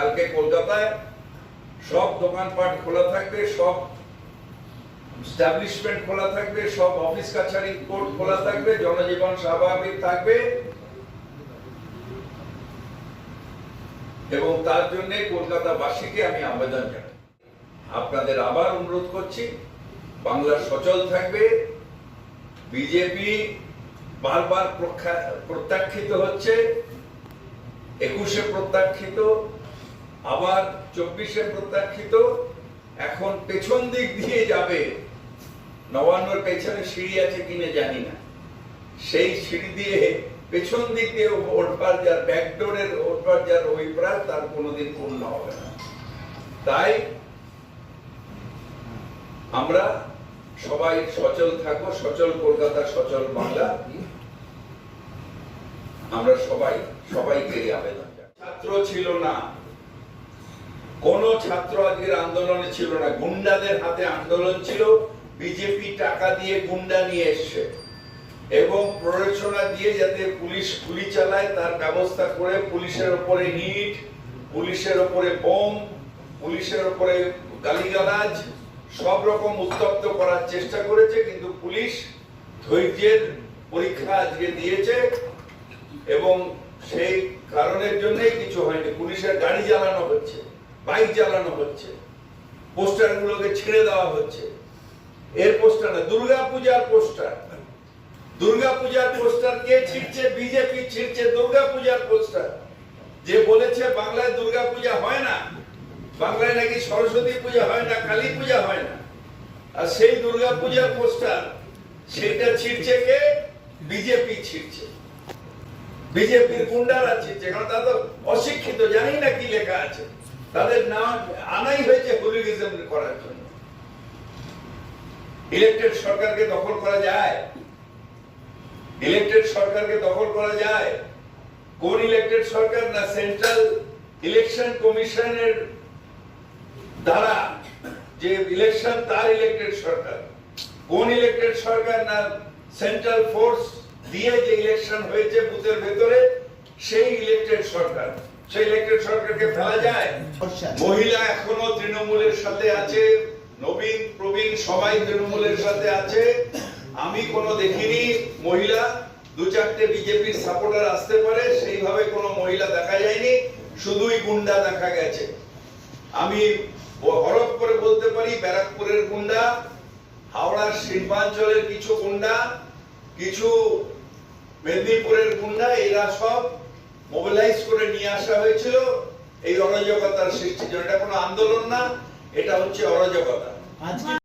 কালকে কলকাতায় সব দোকানপাট খোলা থাকবে, সব স্টাবলিশমেন্ট খোলা থাকবে, সব অফিস কাছারি কোর্ট খোলা থাকবে, জনজীবন স্বাভাবিক থাকবে। এবং তার জন্য কলকাতাবাসীকে আমি আবেদন জানাই। আপনাদের আবার অনুরোধ করছি, বাংলা সচল থাকবে, বিজেপি বারবার প্রত্যাখ্যিত হচ্ছে, একুশে প্রত্যাখ্যিত আবার চব্বিশে প্রত্যাখ্যিত, এখন পেছন দিক দিয়ে যাবে। নবান্নর পেছনে সিঁড়ি আছে কিনা জানি না। সেই সিঁড়ি দিয়ে পেছন দিক দিয়ে ওঠবার যার ব্যাকডোরের ওঠবার যার অভিপ্রায় তার কোনোদিন পূর্ণ হবে না। তাই আমরা সবাই সচল থাকব সচল কলকাতা, সচল বাংলা। আমরা সবাই, সবাইকে আবেদন ছাত্র ছিল না। কোন ছাত্র আজকের আন্দোলনে ছিল না। গুন্ডাদের হাতে আন্দোলন ছিল। বিজেপি টাকা দিয়ে গুন্ডা নিয়ে এসছে। এবং প্ররোচনা দিয়ে যাতে পুলিশ গুলি চালায়, তার ব্যবস্থা করে পুলিশের উপরে নিট পুলিশের উপরে বোম, পুলিশের উপরে গালিগালাজ, সব রকম উত্তপ্ত করার চেষ্টা করেছে, কিন্তু পুলিশ ধৈর্যের পরীক্ষা আজকে দিয়েছে এবং সেই কারণের জন্যই কিছু হয়নি। পুলিশের গাড়ি জ্বালানো হচ্ছে। বাইক জ্বালানো হচ্ছে। পোস্টার গুলোকে ছেড়ে দেওয়া হচ্ছে। এর পোস্টার দুর্গা পূজার পোস্টার। দুর্গা পূজার পোস্টার কে ছিঁড়ছে? বিজেপি ছিঁড়ছে দুর্গা পূজার পোস্টার। যে বলেছে বাংলায় দুর্গা পূজা হয় না, বাংলায় নাকি সরস্বতী পূজা হয় না, কালী পূজা হয় না। আর সেই দুর্গা পূজার পোস্টার সেটা ছিঁড়ছে কে? বিজেপি ছিঁড়ছে। বিজেপির গুন্ডারা ছিঁড়ছে। কারণ তারা তো অশিক্ষিত, জানি না কি লেখা আছে। তাদের নাম আনাই হয়েছে হুলিগিজম করার জন্য। ইলেকটেড সরকারকে দখল করা যায়? ইলেকটেড সরকারকে দখল করা যায়? কোন ইলেকটেড সরকার না সেন্ট্রাল ইলেকশন কমিশনের দ্বারা যে ইলেকশন তার ইলেকটেড সরকার? কোন ইলেকটেড সরকার না সেন্ট্রাল ফোর্স দিয়ে যে ইলেকশন হয়েছে বুথের ভেতরে সেই ইলেকটেড সরকার। সেই ইলেকটেড সরকারকে ফেলা যায়। মহিলা এখনও তৃণমূলের সাথে আছে, নবীন, প্রবীণ, সবাই তৃণমূলের সাথে আছে। আমি কোনো দেখিনি মহিলা, দু চারটে বিজেপির সাপোর্টার আসতে পারে, সেইভাবে কোনো মহিলা দেখা যায়নি, শুধুই গুন্ডা দেখা গেছে। আমি হরফ করে বলতে পারি, ব্যারাকপুরের গুন্ডা, হাওড়ার শিল্পাঞ্চলের কিছু গুন্ডা, কিছু মেদিনীপুরের গুন্ডা, এরা সব মোবিলাইজ করে নিয়ে আসা হয়েছিল। এই অরাজকতার সৃষ্টির জন্য এটা কোনো আন্দোলন না, এটা হচ্ছে অরাজকতা।